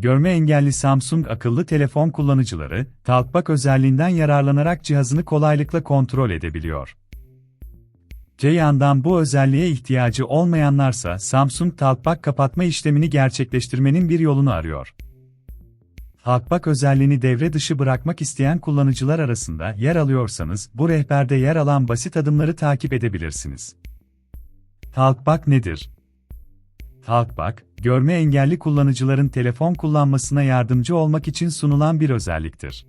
Görme engelli Samsung akıllı telefon kullanıcıları, Talkback özelliğinden yararlanarak cihazını kolaylıkla kontrol edebiliyor. Te yandan bu özelliğe ihtiyacı olmayanlarsa Samsung Talkback kapatma işlemini gerçekleştirmenin bir yolunu arıyor. Talkback özelliğini devre dışı bırakmak isteyen kullanıcılar arasında yer alıyorsanız bu rehberde yer alan basit adımları takip edebilirsiniz. Talkback nedir? Talkback, görme engelli kullanıcıların telefon kullanmasına yardımcı olmak için sunulan bir özelliktir.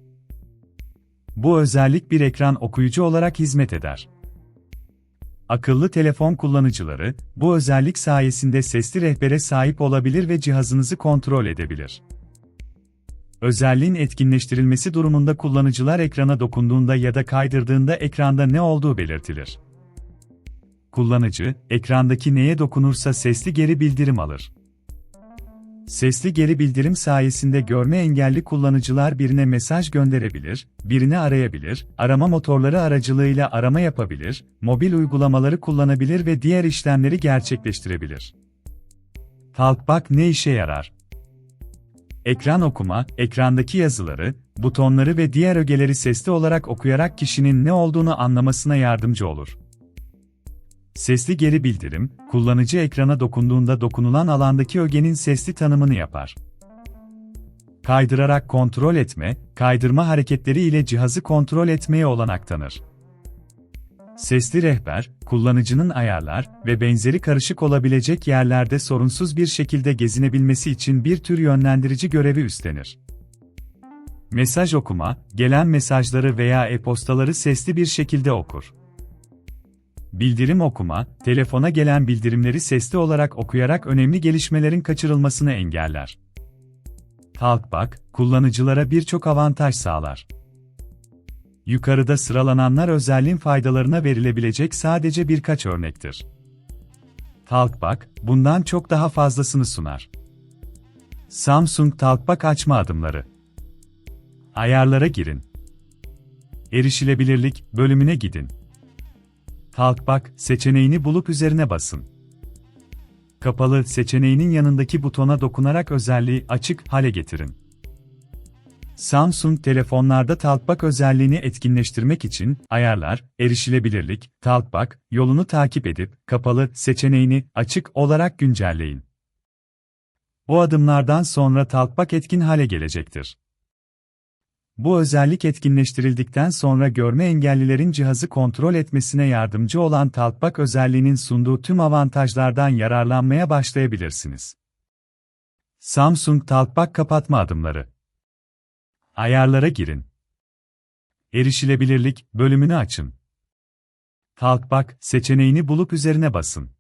Bu özellik bir ekran okuyucu olarak hizmet eder. Akıllı telefon kullanıcıları, bu özellik sayesinde sesli rehbere sahip olabilir ve cihazınızı kontrol edebilir. Özelliğin etkinleştirilmesi durumunda kullanıcılar ekrana dokunduğunda ya da kaydırdığında ekranda ne olduğu belirtilir. Kullanıcı, ekrandaki neye dokunursa sesli geri bildirim alır. Sesli geri bildirim sayesinde görme engelli kullanıcılar birine mesaj gönderebilir, birini arayabilir, arama motorları aracılığıyla arama yapabilir, mobil uygulamaları kullanabilir ve diğer işlemleri gerçekleştirebilir. Talkback ne işe yarar? Ekran okuma, ekrandaki yazıları, butonları ve diğer ögeleri sesli olarak okuyarak kişinin ne olduğunu anlamasına yardımcı olur. Sesli geri bildirim, kullanıcı ekrana dokunduğunda dokunulan alandaki ögenin sesli tanımını yapar. Kaydırarak kontrol etme, kaydırma hareketleri ile cihazı kontrol etmeye olanak tanır. Sesli rehber, kullanıcının ayarlar ve benzeri karışık olabilecek yerlerde sorunsuz bir şekilde gezinebilmesi için bir tür yönlendirici görevi üstlenir. Mesaj okuma, gelen mesajları veya e-postaları sesli bir şekilde okur. Bildirim okuma, telefona gelen bildirimleri sesli olarak okuyarak önemli gelişmelerin kaçırılmasını engeller. Talkback, kullanıcılara birçok avantaj sağlar. Yukarıda sıralananlar özelliğin faydalarına verilebilecek sadece birkaç örnektir. Talkback, bundan çok daha fazlasını sunar. Samsung Talkback açma adımları. Ayarlara girin. Erişilebilirlik bölümüne gidin. Talkback seçeneğini bulup üzerine basın. Kapalı seçeneğinin yanındaki butona dokunarak özelliği açık hale getirin. Samsung telefonlarda Talkback özelliğini etkinleştirmek için ayarlar, erişilebilirlik, Talkback yolunu takip edip kapalı seçeneğini açık olarak güncelleyin. Bu adımlardan sonra Talkback etkin hale gelecektir. Bu özellik etkinleştirildikten sonra görme engellilerin cihazı kontrol etmesine yardımcı olan Talkback özelliğinin sunduğu tüm avantajlardan yararlanmaya başlayabilirsiniz. Samsung Talkback kapatma adımları Ayarlara girin. Erişilebilirlik bölümünü açın. Talkback seçeneğini bulup üzerine basın.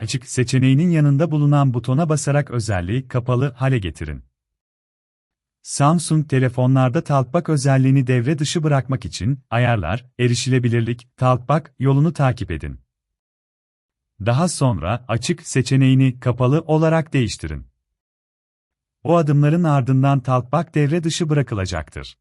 Açık seçeneğinin yanında bulunan butona basarak özelliği kapalı hale getirin. Samsung telefonlarda Talkback özelliğini devre dışı bırakmak için ayarlar, erişilebilirlik, Talkback yolunu takip edin. Daha sonra açık seçeneğini kapalı olarak değiştirin. O adımların ardından Talkback devre dışı bırakılacaktır.